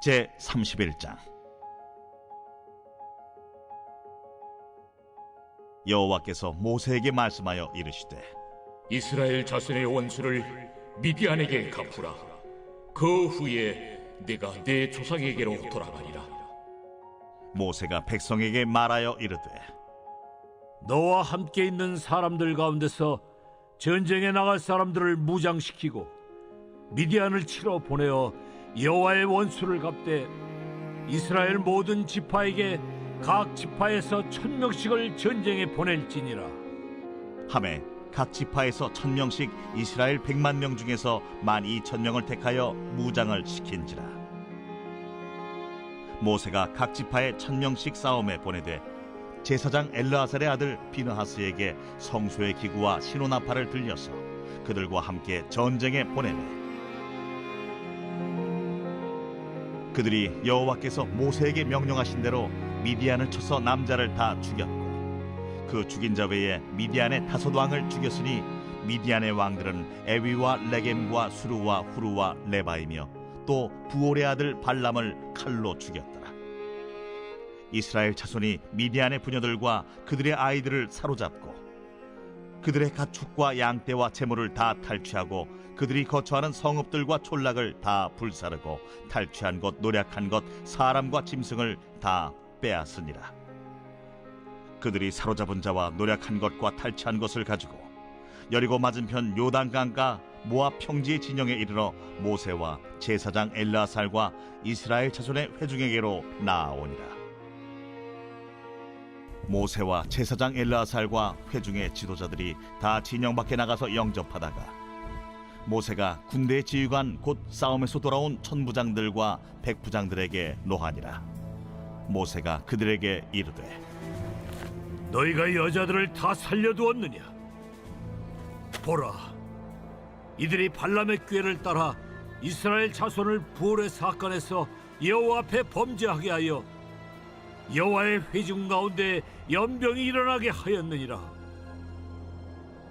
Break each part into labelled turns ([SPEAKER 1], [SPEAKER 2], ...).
[SPEAKER 1] 제 31장 여호와께서 모세에게 말씀하여 이르시되
[SPEAKER 2] 이스라엘 자손의 원수를 미디안에게 갚으라. 그 후에 내가 내 조상에게로 돌아가리라.
[SPEAKER 1] 모세가 백성에게 말하여 이르되
[SPEAKER 3] 너와 함께 있는 사람들 가운데서 전쟁에 나갈 사람들을 무장시키고 미디안을 치러 보내어 여호와의 원수를 갚되 이스라엘 모든 지파에게 각 지파에서 천 명씩을 전쟁에 보낼지니라.
[SPEAKER 1] 함에 각 지파에서 천 명씩 이스라엘 백만 명 중에서 만 이천 명을 택하여 무장을 시킨지라. 모세가 각 지파에 천 명씩 싸움에 보내되 제사장 엘르아살의 아들 비느하스에게 성소의 기구와 신호나팔을 들려서 그들과 함께 전쟁에 보내매 그들이 여호와께서 모세에게 명령하신 대로 미디안을 쳐서 남자를 다 죽였고 그 죽인 자 외에 미디안의 다섯 왕을 죽였으니 미디안의 왕들은 에위와 레겜과 수루와 후루와 레바이며 또 부올의 아들 발람을 칼로 죽였더라. 이스라엘 자손이 미디안의 부녀들과 그들의 아이들을 사로잡고 그들의 가축과 양떼와 재물을 다 탈취하고 그들이 거처하는 성읍들과 촌락을 다 불사르고 탈취한 것 노략한 것 사람과 짐승을 다 빼앗으니라. 그들이 사로잡은 자와 노략한 것과 탈취한 것을 가지고 여리고 맞은편 요단강가 모압 평지의 진영에 이르러 모세와 제사장 엘라살과 이스라엘 자손의 회중에게로 나아오니라. 모세와 제사장 엘라살과 회중의 지도자들이 다 진영 밖에 나가서 영접하다가 모세가 군대 지휘관 곧 싸움에서 돌아온 천부장들과 백부장들에게 노하니라. 모세가 그들에게 이르되
[SPEAKER 3] 너희가 여자들을 다 살려두었느냐 보라 이들이 발람의 꾀를 따라 이스라엘 자손을 부올의 사건에서 여호와 앞에 범죄하게 하여 여호와의 회중 가운데 연병이 일어나게 하였느니라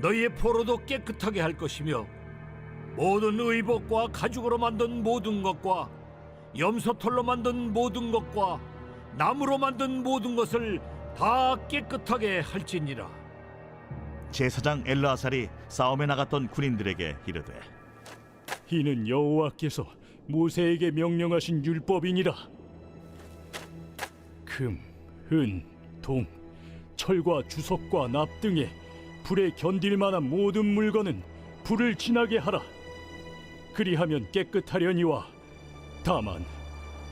[SPEAKER 3] 너희의 포로도 깨끗하게 할 것이며 모든 의복과 가죽으로 만든 모든 것과 염소털로 만든 모든 것과 나무로 만든 모든 것을 다 깨끗하게 할지니라.
[SPEAKER 1] 제사장 엘라살이 싸움에 나갔던 군인들에게 이르되
[SPEAKER 4] 이는 여호와께서 모세에게 명령하신 율법이니라. 금, 은, 동, 철과 주석과 납 등에 불에 견딜 만한 모든 물건은 불을 지나게 하라. 그리하면 깨끗하려니와 다만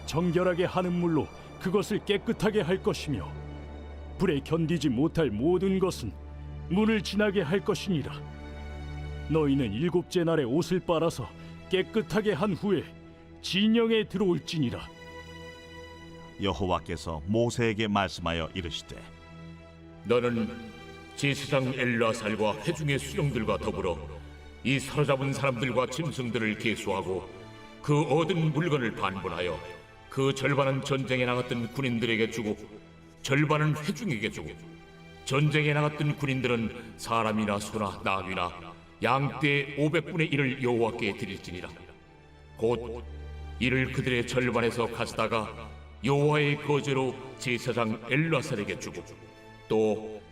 [SPEAKER 4] 정결하게 하는 물로 그것을 깨끗하게 할 것이며 불에 견디지 못할 모든 것은 문을 지나게 할 것이니라. 너희는 일곱째 날에 옷을 빨아서 깨끗하게 한 후에 진영에 들어올지니라.
[SPEAKER 1] 여호와께서 모세에게 말씀하여 이르시되
[SPEAKER 2] 너는 제사장 엘라살과 회중의 수령들과 더불어 이 사로잡은 사람들과 짐승들을 계수하고 그 얻은 물건을 반분하여 그 절반은 전쟁에 나갔던 군인들에게 주고 절반은 회중에게 주고 전쟁에 나갔던 군인들은 사람이나 소나 나귀나 양떼 500분의 1을 여호와께 드릴지니라. 곧 이를 그들의 절반에서 가져다가 여호와의 거제로 제사장 엘라살에게 주고 또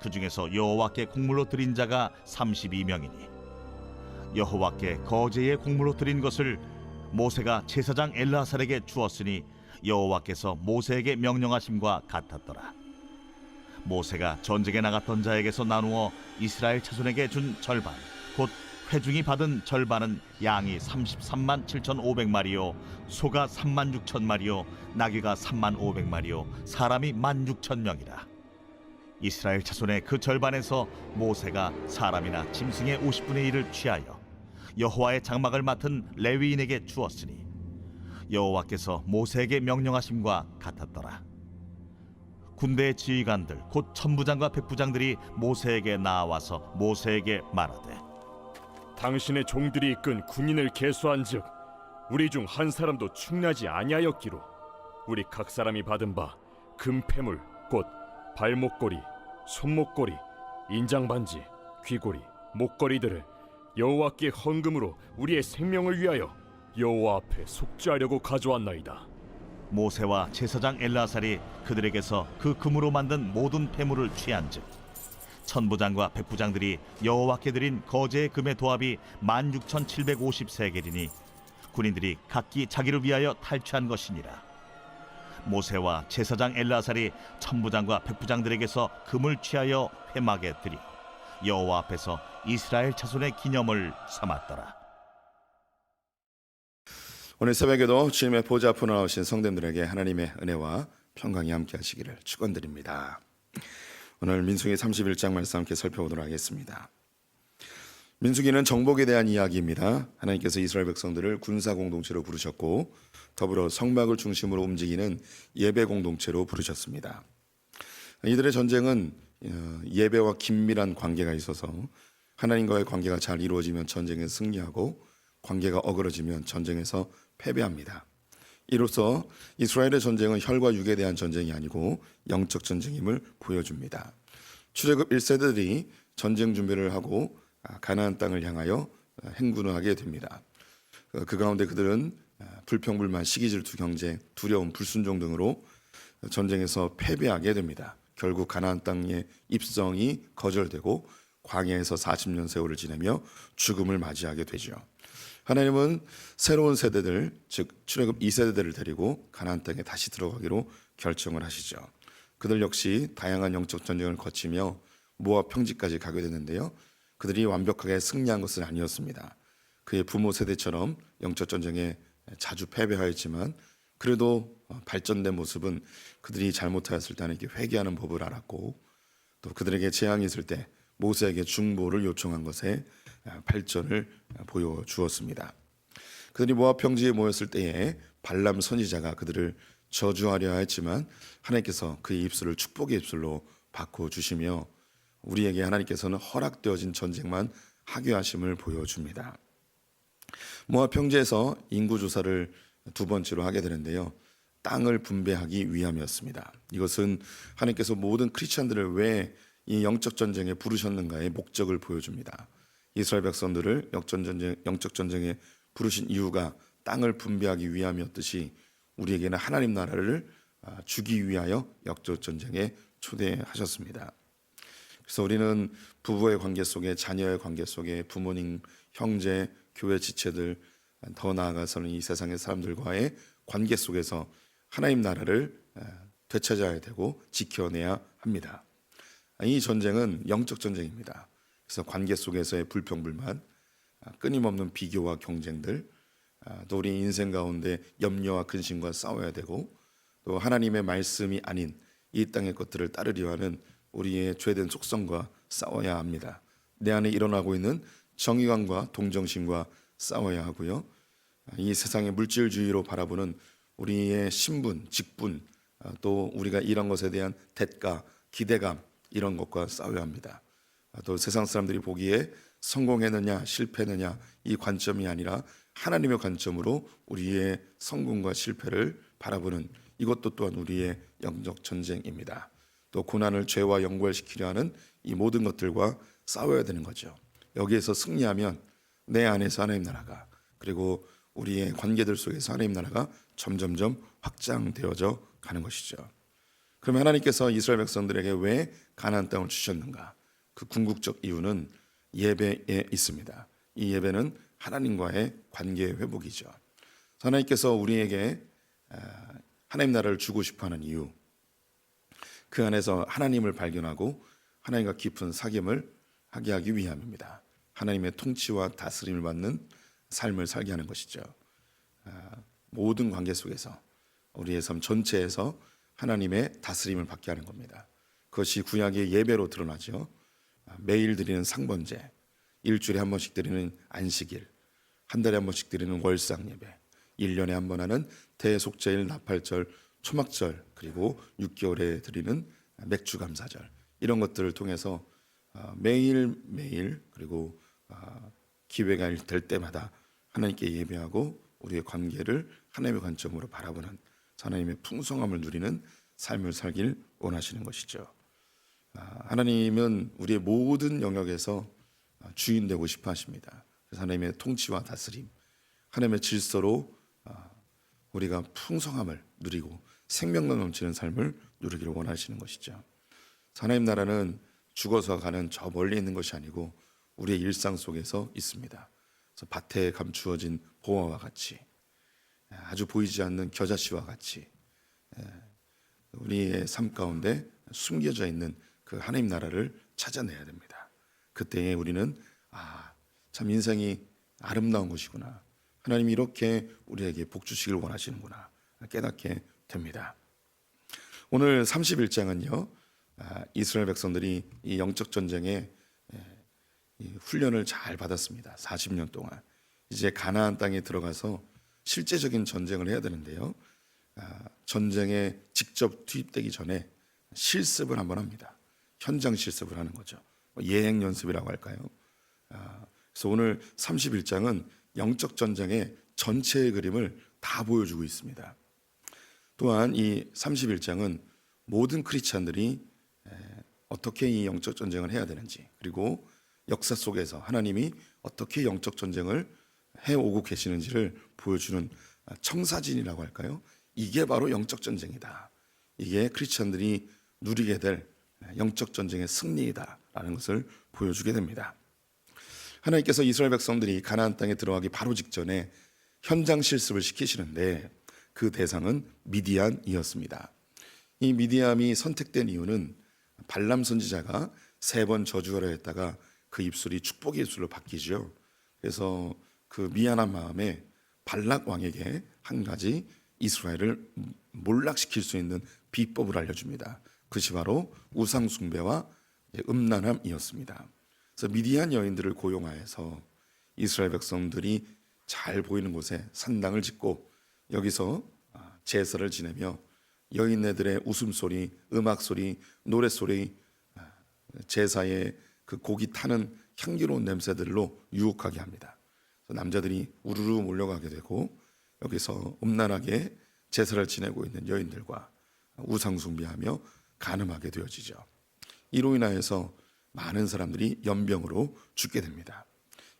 [SPEAKER 1] 그 중에서 여호와께 곡물로 드린 자가 32명이니 여호와께 거제의 곡물로 드린 것을 모세가 제사장 엘라살에게 주었으니 여호와께서 모세에게 명령하심과 같았더라. 모세가 전쟁에 나갔던 자에게서 나누어 이스라엘 자손에게 준 절반 곧 회중이 받은 절반은 양이 33만 7,500마리요 소가 3만 6천 마리요 나귀가 3만 500마리요 사람이 1만 6천 명이라 이스라엘 자손의 그 절반에서 모세가 사람이나 짐승의 50분의 1을 취하여 여호와의 장막을 맡은 레위인에게 주었으니 여호와께서 모세에게 명령하심과 같았더라. 군대의 지휘관들 곧 천부장과 백부장들이 모세에게 나와서 모세에게 말하되
[SPEAKER 4] 당신의 종들이 이끈 군인을 계수한즉 우리 중 한 사람도 충나지 아니하였기로 우리 각 사람이 받은 바 금패물 곧 발목걸이, 손목걸이, 인장반지, 귀걸이, 목걸이들을 여호와께 헌금으로 우리의 생명을 위하여 여호와 앞에 속죄하려고 가져왔나이다.
[SPEAKER 1] 모세와 제사장 엘라살이 그들에게서 그 금으로 만든 모든 폐물을 취한즉 천부장과 백부장들이 여호와께 드린 거제의 금의 도합이 16,750세겔이니 군인들이 각기 자기를 위하여 탈취한 것이니라 모세와 제사장 엘라살이 천부장과 백부장들에게서 금을 취하여 회막에 드려 여호와 앞에서 이스라엘 자손의 기념을 삼았더라
[SPEAKER 5] 오늘 새벽에도 주님의 보좌 앞으로 나오신 성도님들에게 하나님의 은혜와 평강이 함께 하시기를 축원드립니다. 오늘 민수기 31장 말씀 함께 살펴보도록 하겠습니다. 민수기는 정복에 대한 이야기입니다. 하나님께서 이스라엘 백성들을 군사 공동체로 부르셨고 더불어 성막을 중심으로 움직이는 예배 공동체로 부르셨습니다. 이들의 전쟁은 어, 예배와 긴밀한 관계가 있어서 하나님과의 관계가 잘 이루어지면 전쟁에 승리하고 관계가 어그러지면 전쟁에서 패배합니다. 이로써 이스라엘의 전쟁은 혈과 육에 대한 전쟁이 아니고 영적 전쟁임을 보여줍니다. 출애굽 1세대들이 전쟁 준비를 하고 아, 가나안 땅을 향하여 아, 행군을 하게 됩니다. 어, 그 가운데 그들은 아, 불평불만, 시기질투, 경쟁, 두려움, 불순종 등으로 전쟁에서 패배하게 됩니다. 결국 가나안 땅의 입성이 거절되고 광야에서 40년 세월을 지내며 죽음을 맞이하게 되죠. 하나님은 새로운 세대들, 즉 출애굽 2세대들을 데리고 가나안 땅에 다시 들어가기로 결정을 하시죠. 그들 역시 다양한 영적 전쟁을 거치며 모압 평지까지 가게 됐는데요. 그들이 완벽하게 승리한 것은 아니었습니다. 그의 부모 세대처럼 영적 전쟁에 자주 패배하였지만 그래도 발전된 모습은 그들이 잘못하였을 때 하나님께 회개하는 법을 알았고 또 그들에게 재앙이 있을 때 모세에게 중보를 요청한 것에 발전을 보여주었습니다. 그들이 모압 평지에 모였을 때에 발람 선지자가 그들을 저주하려 했지만 하나님께서 그의 입술을 축복의 입술로 바꿔 주시며 우리에게 하나님께서는 허락되어진 전쟁만 하게 하심을 보여줍니다. 모압 평지에서 인구 조사를 두 번째로 하게 되는데요. 땅을 분배하기 위함이었습니다. 이것은 하나님께서 모든 크리스천들을 왜 이 영적 전쟁에 부르셨는가의 목적을 보여줍니다. 이스라엘 백성들을 영적 전쟁, 영적 전쟁에 부르신 이유가 땅을 분배하기 위함이었듯이 우리에게는 하나님 나라를 아, 주기 위하여 영적 전쟁에 초대하셨습니다. 그래서 우리는 부부의 관계 속에 자녀의 관계 속에 부모님, 형제, 교회 지체들 더 나아가서는 이 세상의 사람들과의 관계 속에서 하나님 나라를 되찾아야 되고 지켜내야 합니다. 이 전쟁은 영적 전쟁입니다. 그래서 관계 속에서의 불평불만, 아, 끊임없는 비교와 경쟁들, 아, 또 우리 인생 가운데 염려와 근심과 싸워야 되고 또 하나님의 말씀이 아닌 이 땅의 것들을 따르려 하는 우리의 죄된 속성과 싸워야 합니다. 내 안에 일어나고 있는 정의감과 동정심과 싸워야 하고요. 아, 이 세상의 물질주의로 바라보는 우리의 신분, 직분, 또 우리가 이런 것에 대한 대가, 기대감 이런 것과 싸워야 합니다. 또 세상 사람들이 보기에 성공했느냐 실패했느냐 이 관점이 아니라 하나님의 관점으로 우리의 성공과 실패를 바라보는 이것도 또한 우리의 영적 전쟁입니다. 또 고난을 죄와 연결시키려 하는 이 모든 것들과 싸워야 되는 거죠. 여기에서 승리하면 내 안에서 하나님 나라가 그리고 우리의 관계들 속에서 하나님 나라가 점점점 확장되어져 가는 것이죠. 그럼 하나님께서 이스라엘 백성들에게 왜 가나안 땅을 주셨는가? 그 궁극적 이유는 예배에 있습니다. 이 예배는 하나님과의 관계 회복이죠. 하나님께서 우리에게 아, 하나님 나라를 주고 싶어 하는 이유, 그 안에서 하나님을 발견하고 하나님과 깊은 사귐을 하게 하기 위함입니다. 하나님의 통치와 다스림을 받는 삶을 살게 하는 것이죠. 아, 모든 관계 속에서 우리의 삶 전체에서 하나님의 다스림을 받게 하는 겁니다. 그것이 구약의 예배로 드러나죠. 아, 매일 드리는 상번제, 일주일에 한 번씩 드리는 안식일, 한 달에 한 번씩 드리는 월상 예배, 1년에 한 번 하는 대속제일, 나팔절, 초막절, 그리고 6개월에 드리는 맥주 감사절 이런 것들을 통해서 아, 매일 매일 그리고 아, 기회가 될 때마다 하나님께 예배하고 우리의 관계를 하나님의 관점으로 바라보는 하나님의 풍성함을 누리는 삶을 살길 원하시는 것이죠. 아, 하나님은 우리의 모든 영역에서 아, 주인 되고 싶어 하십니다. 하나님의 통치와 다스림, 하나님의 질서로 아, 우리가 풍성함을 누리고 생명력 넘치는 삶을 누리기를 원하시는 것이죠. 하나님 나라는 죽어서 가는 저 멀리 있는 것이 아니고 우리의 일상 속에서 있습니다. 그래서 밭에 감추어진 보화와 같이 아주 보이지 않는 겨자씨와 같이 우리의 삶 가운데 숨겨져 있는 그 하나님 나라를 찾아내야 됩니다. 그때에 우리는 아, 참 인생이 아름다운 것이구나. 하나님이 이렇게 우리에게 복 주시길 원하시는구나. 깨닫게 됩니다. 오늘 31장은요. 아, 이스라엘 백성들이 이 영적 전쟁에 이 훈련을 잘 받았습니다. 40년 동안 이제 가나안 땅에 들어가서 실제적인 전쟁을 해야 되는데요. 아, 전쟁에 직접 투입되기 전에 실습을 한번 합니다. 현장 실습을 하는 거죠. 뭐 예행 연습이라고 할까요? 아, 그래서 오늘 31장은 영적 전쟁의 전체의 그림을 다 보여주고 있습니다. 또한 이 31장은 모든 크리스찬들이 에, 어떻게 이 영적 전쟁을 해야 되는지 그리고 역사 속에서 하나님이 어떻게 영적 전쟁을 해 오고 계시는지를 보여주는 청사진이라고 할까요? 이게 바로 영적 전쟁이다. 이게 크리스천들이 누리게 될 영적 전쟁의 승리이다라는 것을 보여주게 됩니다. 하나님께서 이스라엘 백성들이 가나안 땅에 들어가기 바로 직전에 현장 실습을 시키시는데 그 대상은 미디안이었습니다. 이 미디안이 선택된 이유는 발람 선지자가 세 번 저주하려 했다가 그 입술이 축복의 입술로 바뀌죠. 그래서 그 미안한 마음에 발락 왕에게 한 가지 이스라엘을 몰락시킬 수 있는 비법을 알려줍니다. 그것이 바로 우상 숭배와 음란함이었습니다. 그래서 미디안 여인들을 고용하여서 이스라엘 백성들이 잘 보이는 곳에 산당을 짓고 여기서 아, 제사를 지내며 여인네들의 웃음소리, 음악소리, 노래소리, 아, 제사의 그 고기 타는 향기로운 냄새들로 유혹하게 합니다. 남자들이 우르르 몰려가게 되고 여기서 음란하게 제사를 지내고 있는 여인들과 우상 숭배하며 간음하게 되어지죠. 이로 인하여서 많은 사람들이 연병으로 죽게 됩니다.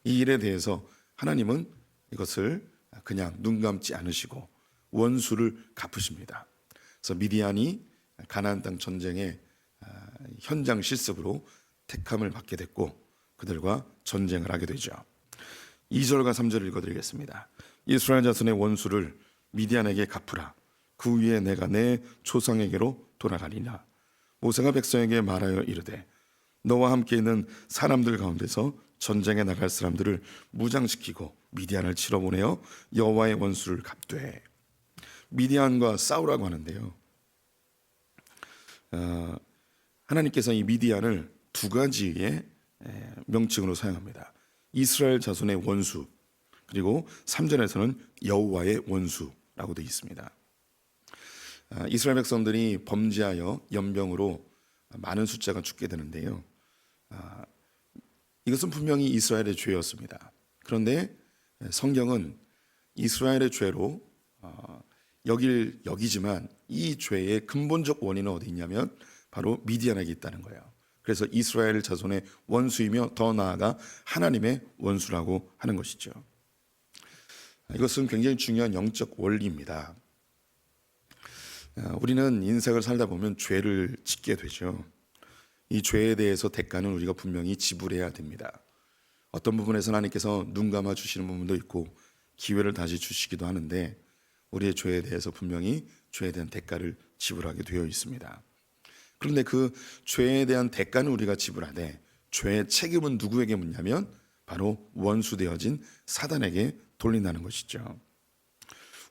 [SPEAKER 5] 이 일에 대해서 하나님은 이것을 그냥 눈 감지 않으시고 원수를 갚으십니다. 그래서 미디안이 가나안 땅 전쟁의 아, 현장 실습으로 택함을 받게 됐고 그들과 전쟁을 하게 되죠. 2절과 3절을 읽어드리겠습니다. 이스라엘 자손의 원수를 미디안에게 갚으라. 그 위에 내가 내 조상에게로 돌아가리라. 모세가 백성에게 말하여 이르되 너와 함께 있는 사람들 가운데서 전쟁에 나갈 사람들을 무장시키고 미디안을 치러 보내어 여호와의 원수를 갚되 미디안과 싸우라고 하는데요. 어, 하나님께서 이 미디안을 두 가지의 명칭으로 사용합니다. 이스라엘 자손의 원수 그리고 3절에서는 여호와의 원수라고 되어 있습니다. 아, 이스라엘 백성들이 범죄하여 연병으로 많은 숫자가 죽게 되는데요. 아, 이것은 분명히 이스라엘의 죄였습니다. 그런데 성경은 이스라엘의 죄로 어, 여길 여기지만 이 죄의 근본적 원인은 어디 있냐면 바로 미디안에게 있다는 거예요. 그래서 이스라엘 자손의 원수이며 더 나아가 하나님의 원수라고 하는 것이죠. 이것은 굉장히 중요한 영적 원리입니다. 아, 우리는 인생을 살다 보면 죄를 짓게 되죠. 이 죄에 대해서 대가는 우리가 분명히 지불해야 됩니다. 어떤 부분에서 하나님께서 눈 감아 주시는 부분도 있고 기회를 다시 주시기도 하는데 우리의 죄에 대해서 분명히 죄에 대한 대가를 지불하게 되어 있습니다. 그런데 그 죄에 대한 대가는 우리가 지불하되 죄의 책임은 누구에게 묻냐면 바로 원수 되어진 사단에게 돌린다는 것이죠.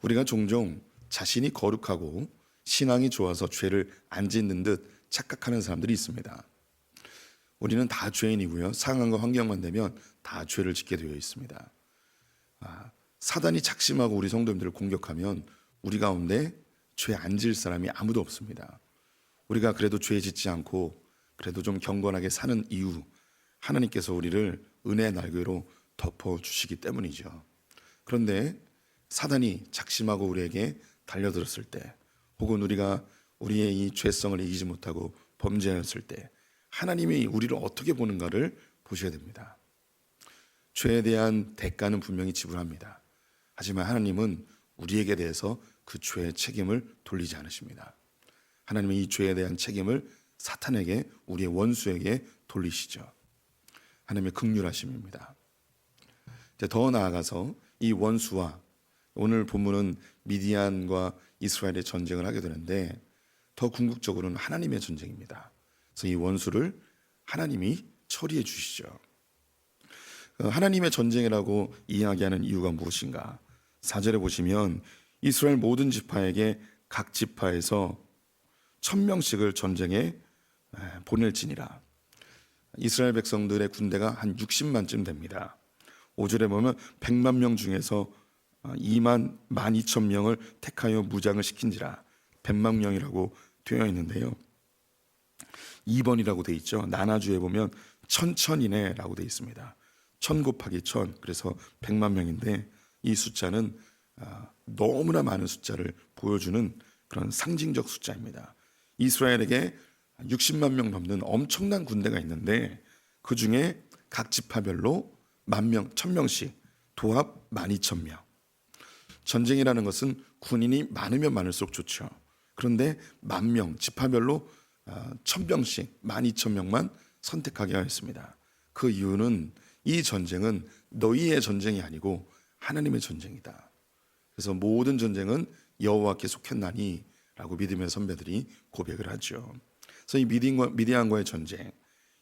[SPEAKER 5] 우리가 종종 자신이 거룩하고 신앙이 좋아서 죄를 안 짓는 듯 착각하는 사람들이 있습니다. 우리는 다 죄인이고요. 상황과 환경만 되면 다 죄를 짓게 되어 있습니다. 아, 사단이 작심하고 우리 성도님들을 공격하면 우리 가운데 죄 안 질 사람이 아무도 없습니다. 우리가 그래도 죄 짓지 않고 그래도 좀 경건하게 사는 이유 하나님께서 우리를 은혜의 날개로 덮어 주시기 때문이죠. 그런데 사단이 작심하고 우리에게 달려들었을 때 혹은 우리가 우리의 이 죄성을 이기지 못하고 범죄하였을 때 하나님이 우리를 어떻게 보는가를 보셔야 됩니다. 죄에 대한 대가는 분명히 지불합니다. 하지만 하나님은 우리에게 대해서 그 죄의 책임을 돌리지 않으십니다. 하나님은 이 죄에 대한 책임을 사탄에게 우리의 원수에게 돌리시죠. 하나님의 극률하심입니다. 이제 더 나아가서 이 원수와 오늘 본문은 미디안과 이스라엘의 전쟁을 하게 되는데 더 궁극적으로는 하나님의 전쟁입니다. 그래서 이 원수를 하나님이 처리해 주시죠. 어, 하나님의 전쟁이라고 이야기하는 이유가 무엇인가? 사절에 보시면 이스라엘 모든 지파에게 각 지파에서 천 명씩을 전쟁에 보낼지니라. 이스라엘 백성들의 군대가 한 60만쯤 됩니다. 5절에 보면 100만 명 중에서 2만 1만 2천 명을 택하여 무장을 시킨지라 100만 명이라고 되어 있는데요. 2번이라고 돼 있죠. 나나주에 보면 천천이네라고 돼 있습니다. 천 곱하기 천 그래서 100만 명인데 이 숫자는 아, 너무나 많은 숫자를 보여주는 그런 상징적 숫자입니다. 이스라엘에게 60만 명 넘는 엄청난 군대가 있는데 그 중에 각 지파별로 만 명, 천 명씩 도합 만 이천 명. 전쟁이라는 것은 군인이 많으면 많을수록 좋죠. 그런데 만 명, 지파별로 아, 천 명씩 만 이천 명만 선택하게 하였습니다. 그 이유는 이 전쟁은 너희의 전쟁이 아니고 하나님의 전쟁이다. 그래서 모든 전쟁은 여호와께 속했나니라고 믿음의 선배들이 고백을 하죠. 그래서 이 미디안과, 미디안과의 전쟁,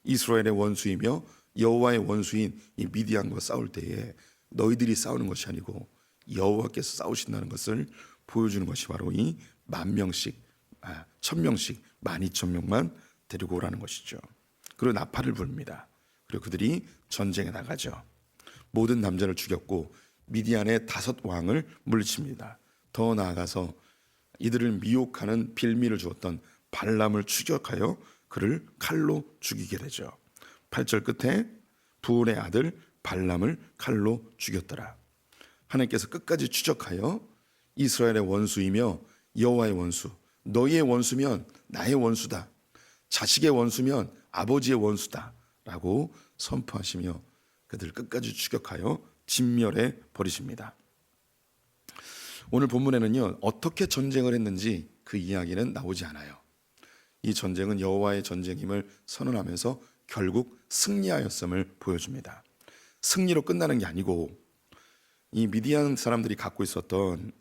[SPEAKER 5] 이스라엘의 원수이며 여호와의 원수인 이 미디안과 싸울 때에 너희들이 싸우는 것이 아니고 여호와께서 싸우신다는 것을 보여주는 것이 바로 이 만 명씩, 아, 천 명씩, 만 이천 명만 데리고 오라는 것이죠. 그리고 나팔을 부릅니다. 그리고 그들이 전쟁에 나가죠. 모든 남자를 죽였고 미디안의 다섯 왕을 물리칩니다. 더 나아가서 이들을 미혹하는 빌미를 주었던 발람을 추격하여 그를 칼로 죽이게 되죠. 8절 끝에 부울의 아들 발람을 칼로 죽였더라. 하나님께서 끝까지 추적하여 이스라엘의 원수이며 여호와의 원수, 너희의 원수면 나의 원수다. 자식의 원수면 아버지의 원수다 라고 선포하시며 그들 끝까지 추격하여 진멸해 버리십니다. 오늘 본문에는요 어떻게 전쟁을 했는지 그 이야기는 나오지 않아요. 이 전쟁은 여호와의 전쟁임을 선언하면서 결국 승리하였음을 보여줍니다. 승리로 끝나는 게 아니고 이 미디안 사람들이 갖고 있었던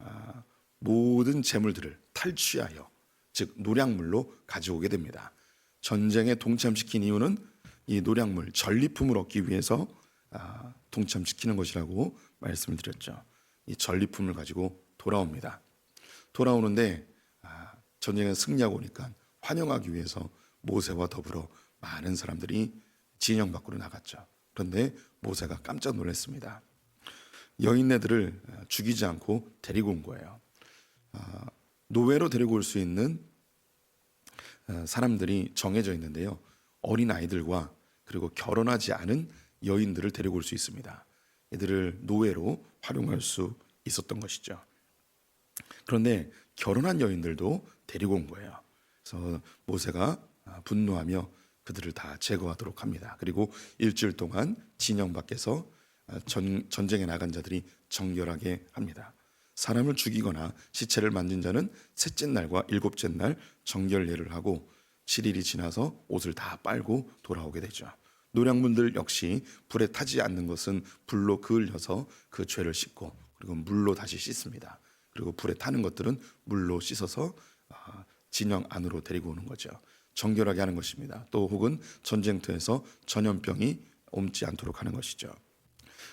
[SPEAKER 5] 아, 모든 재물들을 탈취하여 즉 노량물로 가져오게 됩니다. 전쟁에 동참시킨 이유는 이 노량물 전리품을 얻기 위해서 아, 동참시키는 것이라고 말씀을 드렸죠. 이 전리품을 가지고 돌아옵니다. 돌아오는데 아, 전쟁에 승리하고 오니까 환영하기 위해서 모세와 더불어 많은 사람들이 진영 밖으로 나갔죠. 그런데 모세가 깜짝 놀랐습니다. 여인네들을 죽이지 않고 데리고 온 거예요. 아, 노예로 데리고 올 수 있는 아, 사람들이 정해져 있는데요. 어린 아이들과 그리고 결혼하지 않은 여인들을 데리고 올 수 있습니다. 이들을 노예로 활용할 수 있었던 것이죠. 그런데 결혼한 여인들도 데리고 온 거예요. 그래서 모세가 아, 분노하며 그들을 다 제거하도록 합니다. 그리고 일주일 동안 진영 밖에서 아, 전, 전쟁에 나간 자들이 정결하게 합니다. 사람을 죽이거나 시체를 만진 자는 셋째 날과 일곱째 날 정결례를 하고 7일이 지나서 옷을 다 빨고 돌아오게 되죠. 노량분들 역시 불에 타지 않는 것은 불로 그을려서 그 죄를 씻고 그리고 물로 다시 씻습니다. 그리고 불에 타는 것들은 물로 씻어서 아, 진영 안으로 데리고 오는 거죠. 정결하게 하는 것입니다. 또 혹은 전쟁터에서 전염병이 옮지 않도록 하는 것이죠.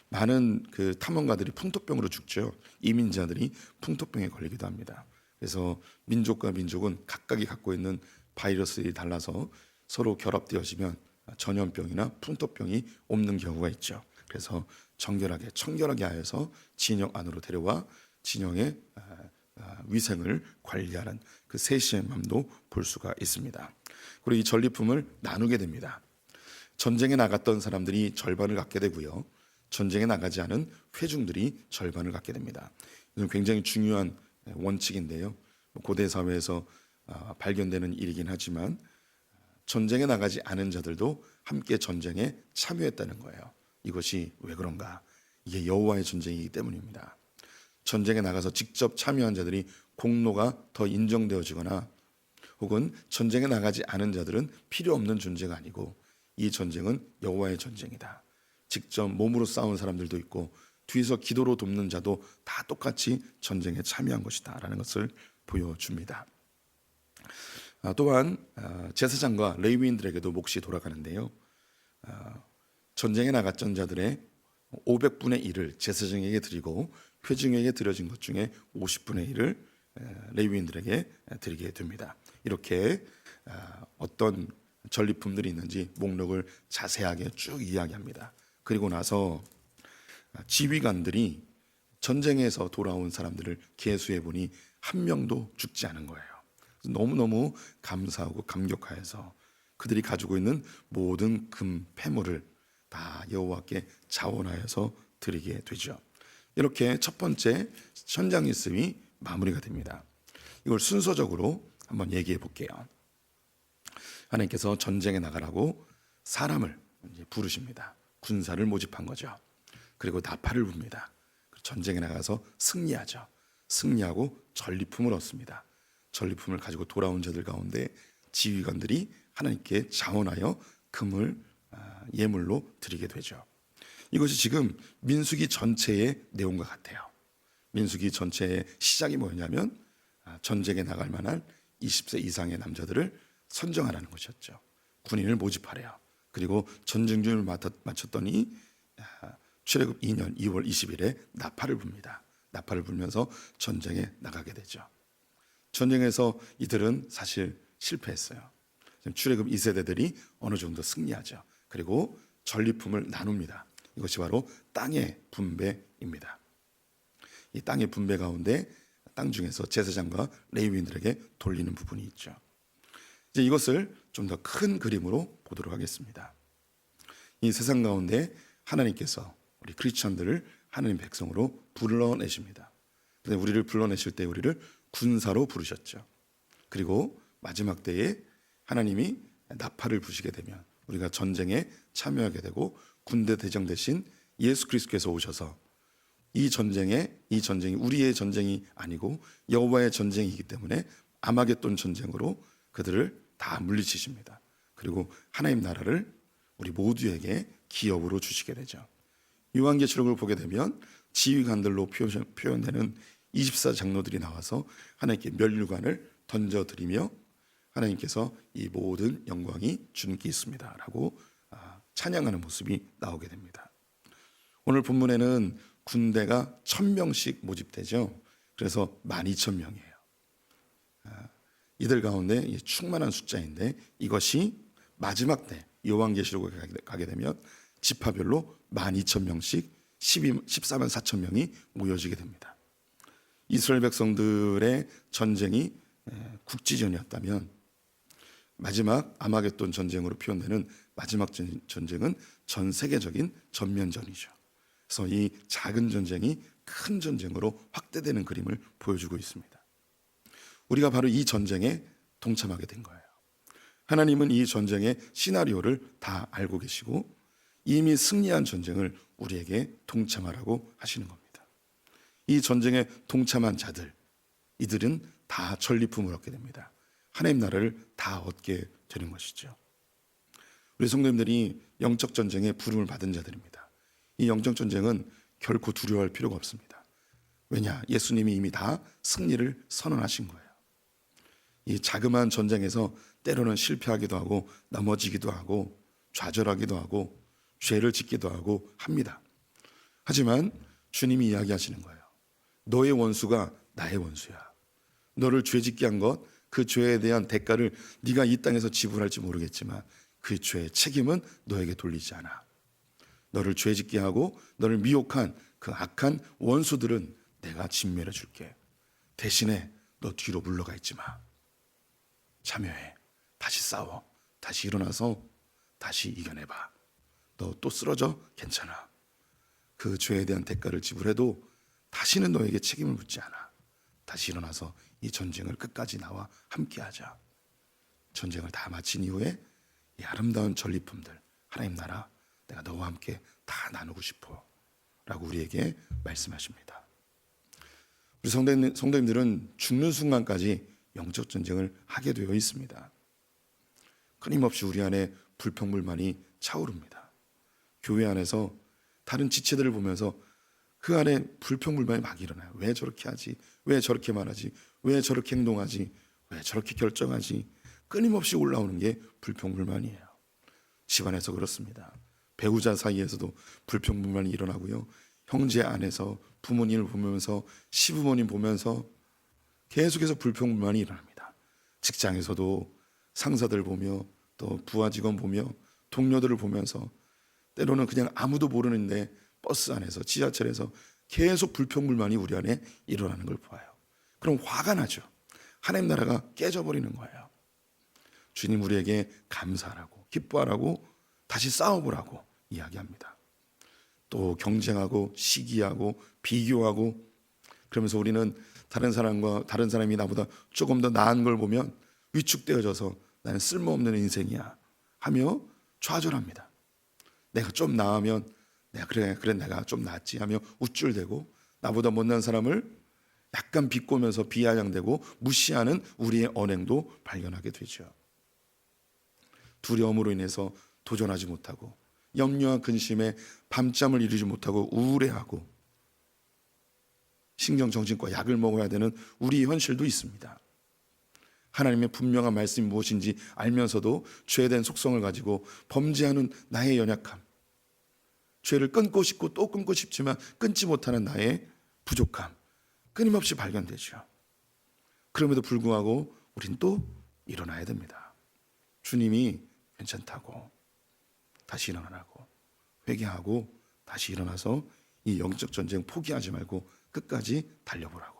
[SPEAKER 5] 많은 그 탐험가들이 풍토병으로 죽죠. 이민자들이 풍토병에 걸리기도 합니다. 그래서 민족과 민족은 각각이 갖고 있는 바이러스들이 달라서 서로 결합되어지면 전염병이나 풍토병이 옮는 경우가 있죠. 그래서 정결하게 청결하게 하여서 진영 안으로 데려와 진영의 아, 아, 위생을 관리하는 그 세시의 맘도 볼 수가 있습니다. 그리고 이 전리품을 나누게 됩니다. 전쟁에 나갔던 사람들이 절반을 갖게 되고요. 전쟁에 나가지 않은 회중들이 절반을 갖게 됩니다. 이건 굉장히 중요한 원칙인데요. 고대 사회에서 아, 발견되는 일이긴 하지만 전쟁에 나가지 않은 자들도 함께 전쟁에 참여했다는 거예요. 이것이 왜 그런가? 이게 여호와의 전쟁이기 때문입니다. 전쟁에 나가서 직접 참여한 자들이 공로가 더 인정되어지거나 혹은 전쟁에 나가지 않은 자들은 필요 없는 존재가 아니고 이 전쟁은 여호와의 전쟁이다. 직접 몸으로 싸운 사람들도 있고 뒤에서 기도로 돕는 자도 다 똑같이 전쟁에 참여한 것이다라는 것을 보여줍니다. 아, 또한 아, 제사장과 레위인들에게도 몫이 돌아가는데요. 아, 전쟁에 나갔던 자들의 500분의 1을 제사장에게 드리고 회중에게 드려진 것 중에 50분의 1을 레위인들에게 드리게 됩니다. 이렇게 아, 어떤 전리품들이 있는지 목록을 자세하게 쭉 이야기합니다. 그리고 나서 아, 지휘관들이 전쟁에서 돌아온 사람들을 계수해 보니 한 명도 죽지 않은 거예요. 너무너무 감사하고 감격하여서 그들이 가지고 있는 모든 금 패물을 다 여호와께 자원하여서 드리게 되죠. 이렇게 첫 번째 현장 일습이 마무리가 됩니다. 이걸 순서적으로 한번 얘기해 볼게요. 하나님께서 전쟁에 나가라고 사람을 부르십니다. 군사를 모집한 거죠. 그리고 나팔을 붑니다. 전쟁에 나가서 승리하죠. 승리하고 전리품을 얻습니다. 전리품을 가지고 돌아온 자들 가운데 지휘관들이 하나님께 자원하여 금을 아, 예물로 드리게 되죠. 이것이 지금 민수기 전체의 내용과 같아요. 민수기 전체의 시작이 뭐냐면 아, 전쟁에 나갈 만한 20세 이상의 남자들을 선정하라는 것이었죠. 군인을 모집하래요. 그리고 전쟁준을 마쳤더니 아, 출애굽 2년 2월 20일에 나팔을 붑니다. 나팔을 불면서 전쟁에 나가게 되죠. 전쟁에서 이들은 사실 실패했어요. 출애굽 2세대들이 어느 정도 승리하죠. 그리고 전리품을 나눕니다. 이것이 바로 땅의 분배입니다. 이 땅의 분배 가운데 땅 중에서 제사장과 레위인들에게 돌리는 부분이 있죠. 이제 이것을 좀 더 큰 그림으로 보도록 하겠습니다. 이 세상 가운데 하나님께서 우리 크리스천들을 하나님 백성으로 불러내십니다. 우리를 불러내실 때 우리를 군사로 부르셨죠. 그리고 마지막 때에 하나님이 나팔을 부시게 되면 우리가 전쟁에 참여하게 되고 군대 대장 대신 예수 그리스도께서 오셔서 이 전쟁에 이 전쟁이 우리의 전쟁이 아니고 여호와의 전쟁이기 때문에 아마겟돈 전쟁으로 그들을 다 물리치십니다. 그리고 하나님 나라를 우리 모두에게 기업으로 주시게 되죠. 요한계시록을 보게 되면 지휘관들로 표현되는 24장로들이 나와서 하나님께 멸류관을 던져드리며 하나님께서 이 모든 영광이 주님께 있습니다 라고 아, 찬양하는 모습이 나오게 됩니다. 오늘 본문에는 군대가 천 명씩 모집되죠. 그래서 만 이천 명이에요. 아, 이들 가운데 충만한 숫자인데 이것이 마지막 때 요한계시록에 가게 되면 지파별로 만 이천 명씩 12, 14만 4천 명이 모여지게 됩니다. 이스라엘 백성들의 전쟁이 국지전이었다면 마지막 아마겟돈 전쟁으로 표현되는 마지막 전쟁은 전 세계적인 전면전이죠. 그래서 이 작은 전쟁이 큰 전쟁으로 확대되는 그림을 보여주고 있습니다. 우리가 바로 이 전쟁의 동참하게 된 거예요. 하나님은 이 전쟁의 시나리오를 다 알고 계시고 이미 승리한 전쟁을 우리에게 동참하라고 하시는 겁니다. 이 전쟁에 동참한 자들, 이들은 다 전리품을 얻게 됩니다. 하나님 나라를 다 얻게 되는 것이죠. 우리 성도님들이 영적 전쟁에 부름을 받은 자들입니다. 이 영적 전쟁은 결코 두려워할 필요가 없습니다. 왜냐? 예수님이 이미 다 승리를 선언하신 거예요. 이 자그마한 전쟁에서 때로는 실패하기도 하고 넘어지기도 하고 좌절하기도 하고 죄를 짓기도 하고 합니다. 하지만 주님이 이야기하시는 거예요. 너의 원수가 나의 원수야. 너를 죄짓게 한 것, 그 죄에 대한 대가를 네가 이 땅에서 지불할지 모르겠지만 그 죄의 책임은 너에게 돌리지 않아. 너를 죄짓게 하고 너를 미혹한 그 악한 원수들은 내가 진멸해 줄게. 대신에 너 뒤로 물러가 있지 마. 참여해. 다시 싸워. 다시 일어나서 다시 이겨내봐. 너 또 쓰러져? 괜찮아. 그 죄에 대한 대가를 지불해도 다시는 너에게 책임을 묻지 않아. 다시 일어나서 이 전쟁을 끝까지 나와 함께하자. 전쟁을 다 마친 이후에 이 아름다운 전리품들 하나님 나라 내가 너와 함께 다 나누고 싶어 라고 우리에게 말씀하십니다. 우리 성도님, 성도님들은 죽는 순간까지 영적 전쟁을 하게 되어 있습니다. 끊임없이 우리 안에 불평불만이 차오릅니다. 교회 안에서 다른 지체들을 보면서 그 안에 불평불만이 막 일어나요. 왜 저렇게 하지? 왜 저렇게 말하지? 왜 저렇게 행동하지? 왜 저렇게 결정하지? 끊임없이 올라오는 게 불평불만이에요. 집안에서 그렇습니다. 배우자 사이에서도 불평불만이 일어나고요. 형제 안에서 부모님을 보면서 시부모님 보면서 계속해서 불평불만이 일어납니다. 직장에서도 상사들 보며 또 부하 직원 보며 동료들을 보면서 때로는 그냥 아무도 모르는데 버스 안에서 지하철에서 계속 불평불만이 우리 안에 일어나는 걸 보아요. 그럼 화가 나죠. 하나님 나라가 깨져버리는 거예요. 주님 우리에게 감사하라고 기뻐하라고 다시 싸워보라고 이야기합니다. 또 경쟁하고 시기하고 비교하고 그러면서 우리는 다른 사람과 다른 사람이 나보다 조금 더 나은 걸 보면 위축되어져서 나는 쓸모없는 인생이야 하며 좌절합니다. 내가 좀 나으면 내가 그래 그래 내가 좀 낫지 하며 우쭐대고 나보다 못난 사람을 약간 비꼬면서 비아냥대고 무시하는 우리의 언행도 발견하게 되죠. 두려움으로 인해서 도전하지 못하고 염려와 근심에 밤잠을 이루지 못하고 우울해하고 신경정신과 약을 먹어야 되는 우리 현실도 있습니다. 하나님의 분명한 말씀이 무엇인지 알면서도 죄된 속성을 가지고 범죄하는 나의 연약함, 죄를 끊고 싶고 또 끊고 싶지만 끊지 못하는 나의 부족함, 끊임없이 발견되죠. 그럼에도 불구하고 우린 또 일어나야 됩니다. 주님이 괜찮다고 다시 일어나라고 회개하고 다시 일어나서 이 영적 전쟁 포기하지 말고 끝까지 달려보라고.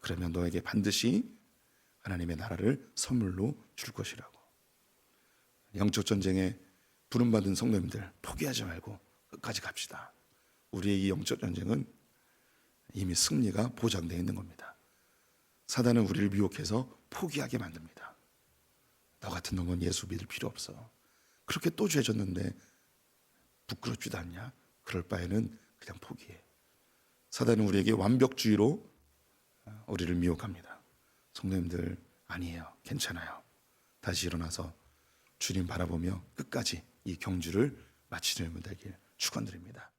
[SPEAKER 5] 그러면 너에게 반드시 하나님의 나라를 선물로 줄 것이라고. 영적 전쟁에 부름 받은 성도님들 포기하지 말고 끝까지 갑시다. 우리의 이 영적 전쟁은 이미 승리가 보장되어 있는 겁니다. 사단은 우리를 미혹해서 포기하게 만듭니다. 너 같은 놈은 예수 믿을 필요 없어. 그렇게 또 죄졌는데 부끄럽지도 않냐? 그럴 바에는 그냥 포기해. 사단은 우리에게 완벽주의로 우리를 미혹합니다. 성도님들 아니에요. 괜찮아요. 다시 일어나서 주님 바라보며 끝까지 이 경주를 마치는 분 되길 축원드립니다.